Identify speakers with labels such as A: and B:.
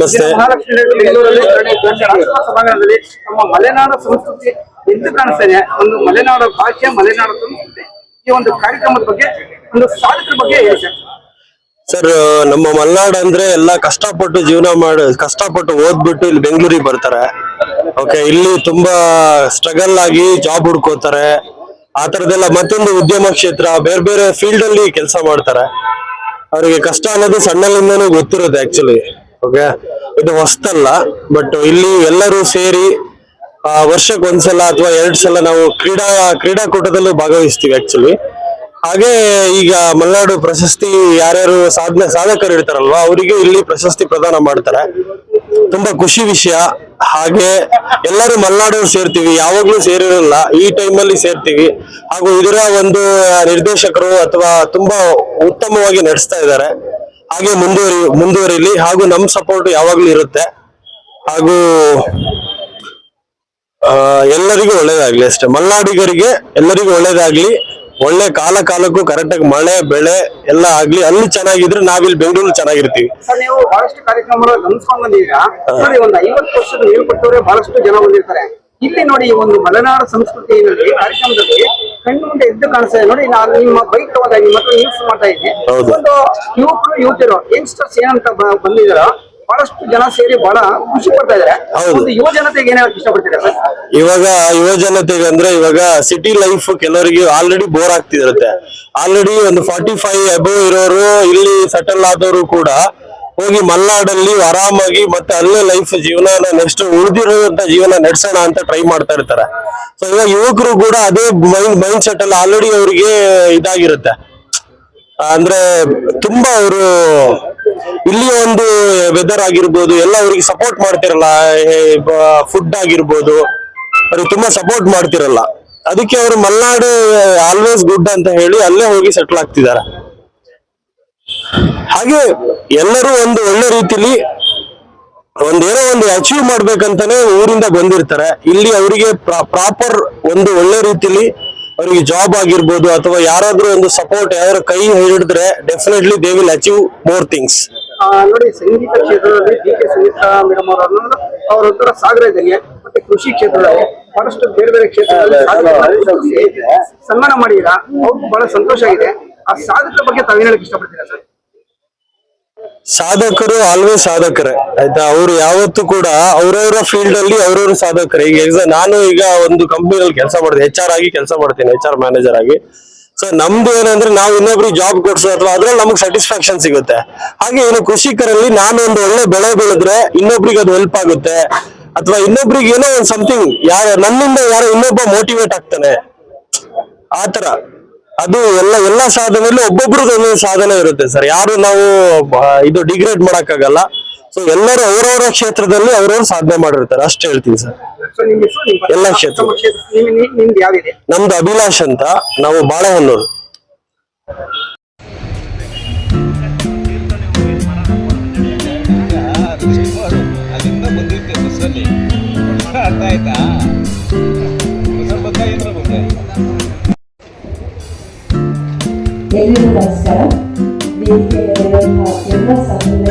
A: ನಮಸ್ತೆ.
B: ನಮ್ಮ ಮಲೆನಾಡು ಸಂಸ್ಕೃತಿ ಎಂದು ಕಾಣಿಸ್ತೇನೆ ಒಂದು ಮಲೆನಾಡು ಭಾಷೆ ಮಲೆನಾಡು ಸಂಸ್ಕೃತಿ. ಈ ಒಂದು ಕಾರ್ಯಕ್ರಮದ ಬಗ್ಗೆ ಒಂದು ಸಾಧಕರ ಬಗ್ಗೆ ಹೇಳಿ ಸರ್
A: ಸರ್ ನಮ್ಮ ಮಲ್ನಾಡ್ ಅಂದ್ರೆ ಎಲ್ಲ ಕಷ್ಟಪಟ್ಟು ಜೀವನ ಮಾಡಿ ಕಷ್ಟಪಟ್ಟು ಓದ್ಬಿಟ್ಟು ಇಲ್ಲಿ ಬೆಂಗಳೂರಿಗೆ ಬರ್ತಾರೆ. ಓಕೆ ಇಲ್ಲಿ ತುಂಬಾ ಸ್ಟ್ರಗಲ್ ಆಗಿ ಜಾಬ್ ಹುಡ್ಕೋತಾರೆ. ಆ ತರದೆಲ್ಲ ಮತ್ತೊಂದು ಉದ್ಯಮ ಕ್ಷೇತ್ರ ಬೇರೆ ಬೇರೆ ಫೀಲ್ಡ್ ಅಲ್ಲಿ ಕೆಲಸ ಮಾಡ್ತಾರೆ. ಅವರಿಗೆ ಕಷ್ಟ ಅನ್ನೋದು ಸಣ್ಣಲಿಂದನೂ ಗೊತ್ತಿರುತ್ತೆ ಆಕ್ಚುಲಿ ಓಕೆ ಇದು ಹೊಸ್ತಲ್ಲ ಬಟ್ ಇಲ್ಲಿ ಎಲ್ಲರೂ ಸೇರಿ ವರ್ಷಕ್ಕೆ ಒಂದ್ಸಲ ಅಥವಾ ಎರಡ್ ಸಲ ನಾವು ಕ್ರೀಡಾ, ಕ್ರೀಡಾಕೂಟದಲ್ಲೂ ಭಾಗವಹಿಸ್ತೀವಿ ಆಕ್ಚುಲಿ ಹಾಗೆ ಈಗ ಮಲೆನಾಡು ಪ್ರಶಸ್ತಿ ಯಾರ್ಯಾರು ಸಾಧನೆ, ಸಾಧಕರು ಇರ್ತಾರಲ್ವಾ, ಅವರಿಗೆ ಇಲ್ಲಿ ಪ್ರಶಸ್ತಿ ಪ್ರದಾನ ಮಾಡ್ತಾರೆ. ತುಂಬಾ ಖುಷಿ ವಿಷಯ. ಹಾಗೆ ಎಲ್ಲರೂ ಮಲೆನಾಡು ಸೇರ್ತೀವಿ, ಯಾವಾಗ್ಲೂ ಸೇರಿರಲ್ಲ, ಈ ಟೈಮಲ್ಲಿ ಸೇರ್ತೀವಿ. ಹಾಗೂ ಇದರ ಒಂದು ನಿರ್ದೇಶಕರು ಅಥವಾ ತುಂಬಾ ಉತ್ತಮವಾಗಿ ನಡೆಸ್ತಾ ಇದ್ದಾರೆ. ಹಾಗೆ ಮುಂದುವರಿ ಮುಂದುವರಿಲಿ ಹಾಗೂ ನಮ್ ಸಪೋರ್ಟ್ ಯಾವಾಗ್ಲೂ ಇರುತ್ತೆ. ಹಾಗೂ ಎಲ್ಲರಿಗೂ ಒಳ್ಳೇದಾಗ್ಲಿ ಅಷ್ಟೇ. ಮಲ್ನಾಡಿಗರಿಗೆ ಎಲ್ಲರಿಗೂ ಒಳ್ಳೇದಾಗ್ಲಿ. ಒಳ್ಳೆ ಕಾಲ ಕಾಲಕ್ಕೂ ಕರೆಕ್ಟಾಗಿ ಮಳೆ ಬೆಳೆ ಎಲ್ಲ ಆಗ್ಲಿ. ಅಲ್ಲಿ ಚೆನ್ನಾಗಿದ್ರೆ ನಾವಿಲ್ಲಿ ಬೆಂಗಳೂರು ಚೆನ್ನಾಗಿರ್ತೀವಿ.
B: ನೀವು ಬಹಳಷ್ಟು ಕಾರ್ಯಕ್ರಮಗಳು ಗಮನಿಸ್ಕೊಂಡ್ ಬಂದಿದ್ದೀರಾ. ಒಂದು ಐವತ್ತು ವರ್ಷದ ಮೇಲ್ಪಟ್ಟವರೇ ಬಹಳಷ್ಟು ಜನ ಬಂದಿರ್ತಾರೆ. ಇಲ್ಲಿ ನೋಡಿ ಈ ಒಂದು ಮಲೆನಾಡು ಸಂಸ್ಕೃತಿಯಲ್ಲಿ ಕಾರ್ಯಕ್ರಮದಲ್ಲಿ ಕಣ್ಣು ಮುಂದೆ ಎದ್ದು ಕಾಣಿಸ್ತಾ ಇದೆ. ನೋಡಿ ನಾನು ನಿಮ್ಮ ಬೈಕ್ ತಗೋದ ನಿಮ್ಮ ಹತ್ರ ನ್ಯೂಸ್ ಮಾಡ್ತಾ ಇದ್ದೀನಿ.
A: ಹೌದು.
B: ಒಂದು ಯುವಕರು ಯುವತಿಯರು ಯಂಗ್ಸ್ಟರ್ಸ್ ಏನಂತ ಬ- ಬಹಳಷ್ಟು ಜನ ಸೇರಿ ಬಹಳ ಖುಷಿ ಪಡ್ತಾ ಇದಾರೆ.
A: ಹೌದು.
B: ಒಂದು ಯುವ ಜನತೆಗೆ ಏನ್ ಹೇಳಕ್ ಇಷ್ಟಪಡ್ತೀರಾ ಸರ್?
A: ಇವಾಗ ಯುವ ಜನತೆಗೆ ಅಂದ್ರೆ ಇವಾಗ ಸಿಟಿ ಲೈಫ್ ಕೆಲವರಿಗೆ ಆಲ್ರೆಡಿ ಬೋರ್ ಆಗ್ತಿರುತ್ತೆ. ಆಲ್ರೆಡಿ ಒಂದು ಫಾರ್ಟಿ ಫೈವ್ ಅಬೋ ಇರೋರು ಇಲ್ಲಿ ಸೆಟಲ್ ಆದವರು ಕೂಡ ಹೋಗಿ ಮಲ್ನಾಡಲ್ಲಿ ಆರಾಮಾಗಿ ಮತ್ತೆ ಅಲ್ಲೇ ಲೈಫ್ ಜೀವನ ನೆಕ್ಸ್ಟ್ ಉಳಿದಿರುವಂತ ಜೀವನ ನಡೆಸೋಣ ಅಂತ ಟ್ರೈ ಮಾಡ್ತಾ ಇರ್ತಾರೆ. ಸೊ ಇವಾಗ ಯುವಕರು ಕೂಡ ಅದೇ ಮೈಂಡ್ ಮೈಂಡ್ ಸೆಟ್ ಅಲ್ಲಿ ಆಲ್ರೆಡಿ ಅವರಿಗೆ ಇದಾಗಿರುತ್ತೆ. ಅಂದ್ರೆ ತುಂಬಾ ಅವರು ಇಲ್ಲಿ ಒಂದು ವೆದರ್ ಆಗಿರ್ಬೋದು, ಎಲ್ಲ ಅವ್ರಿಗೆ ಸಪೋರ್ಟ್ ಮಾಡ್ತಿರಲ್ಲ ಫುಡ್ ಆಗಿರ್ಬೋದು, ಅವ್ರಿಗೆ ತುಂಬಾ ಸಪೋರ್ಟ್ ಮಾಡ್ತಿರಲ್ಲ. ಅದಕ್ಕೆ ಅವರು ಮಲ್ನಾಡು ಆಲ್ವೇಸ್ ಗುಡ್ ಅಂತ ಹೇಳಿ ಅಲ್ಲೇ ಹೋಗಿ ಸೆಟ್ಲ್ ಆಗ್ತಿದ್ದಾರೆ. ಹಾಗೆ ಎಲ್ಲರೂ ಒಂದು ಒಳ್ಳೆ ರೀತಿಲಿ ಒಂದೇನೋ ಒಂದು ಅಚೀವ್ ಮಾಡ್ಬೇಕಂತಾನೆ ಊರಿಂದ ಬಂದಿರ್ತಾರೆ. ಇಲ್ಲಿ ಅವರಿಗೆ ಪ್ರಾಪರ್ ಒಂದು ಒಳ್ಳೆ ರೀತಿಲಿ ಅವರಿಗೆ ಜಾಬ್ ಆಗಿರ್ಬೋದು ಅಥವಾ ಯಾರಾದ್ರೂ ಒಂದು ಸಪೋರ್ಟ್ ಯಾರು ಕೈ ಹಿಡಿದ್ರೆ definitely they will achieve more things
B: ನೋಡಿ ಸಂಗೀತ ಕ್ಷೇತ್ರದಲ್ಲಿ ಡಿ ಕೆ ಸುನೀತಾ ಮೇಡಮ್ ಅವರನ್ನು ಅವರ ಒಂಥರ ಸಾಗರ ಇದ್ದಂಗೆ ಮತ್ತೆ ಕೃಷಿ ಕ್ಷೇತ್ರದಲ್ಲಿ ಬಹಳಷ್ಟು ಬೇರೆ ಬೇರೆ ಕ್ಷೇತ್ರದಲ್ಲಿ ಸನ್ಮಾನ ಮಾಡಿದ್ರ ಅವ್ರಿಗೂ ಬಹಳ ಸಂತೋಷ ಆಗಿದೆ. ಆ ಸಾಧಕರ ಬಗ್ಗೆ ತಾವೇನ್ ಹೇಳಕ್ ಇಷ್ಟಪಡ್ತೀರಾ ಸರ್?
A: ಸಾಧಕರು ಆಲ್ವೇಸ್ ಸಾಧಕರೇ. ಆಯ್ತಾ? ಅವ್ರು ಯಾವತ್ತೂ ಕೂಡ ಅವ್ರವ್ರ ಫೀಲ್ಡ್ ಅಲ್ಲಿ ಅವ್ರವ್ರ ಸಾಧಕರೇ. ಈಗ ಎಕ್ಸಾ, ನಾನು ಈಗ ಒಂದು ಕಂಪ್ನಿಯಲ್ಲಿ ಕೆಲಸ ಮಾಡಿದೆ ಎಚ್ ಆರ್ ಆಗಿ ಕೆಲಸ ಮಾಡ್ತೀನಿ ಎಚ್ ಆರ್ ಮ್ಯಾನೇಜರ್ ಆಗಿ. ಸೊ ನಮ್ದು ಏನಂದ್ರೆ ನಾವು ಇನ್ನೊಬ್ರಿಗೆ ಜಾಬ್ ಕೊಡ್ಸೋ ಅಥವಾ ಅದ್ರಲ್ಲಿ ನಮಗೆ ಸ್ಯಾಟಿಸ್ಫ್ಯಾಕ್ಷನ್ ಸಿಗುತ್ತೆ. ಹಾಗೆ ಏನು ಕೃಷಿಕರಲ್ಲಿ ನಾನು ಒಂದು ಒಳ್ಳೆ ಬೆಳೆ ಬೆಳೆದ್ರೆ ಇನ್ನೊಬ್ರಿಗೆ ಅದು ಹೆಲ್ಪ್ ಆಗುತ್ತೆ. ಅಥವಾ ಇನ್ನೊಬ್ರಿಗೆ ಏನೋ ಒಂದು ಸಮಥಿಂಗ್ ಯಾರ, ನನ್ನಿಂದ ಯಾರೋ ಇನ್ನೊಬ್ಬ ಮೋಟಿವೇಟ್ ಆಗ್ತಾನೆ. ಆತರ ಅದು ಎಲ್ಲ ಎಲ್ಲ ಸಾಧನೆಯಲ್ಲೂ ಒಬ್ಬೊಬ್ರದ್ದು ಒಂದೊಂದು ಸಾಧನೆ ಇರುತ್ತೆ ಸರ್. ಯಾರು ನಾವು ಇದು ಡಿಗ್ರೇಡ್ ಮಾಡಕ್ಕಾಗಲ್ಲ. ಸೊ ಎಲ್ಲರೂ ಅವರವರ ಕ್ಷೇತ್ರದಲ್ಲಿ ಅವ್ರವ್ರು ಸಾಧನೆ ಮಾಡಿರ್ತಾರೆ. ಅಷ್ಟು ಹೇಳ್ತೀನಿ ಸರ್. ಎಲ್ಲ ಕ್ಷೇತ್ರ.
B: ನಮ್ದು
A: ಅಭಿಲಾಷ್ ಅಂತ. ನಾವು Balehonnur.
C: universal, dije que era una.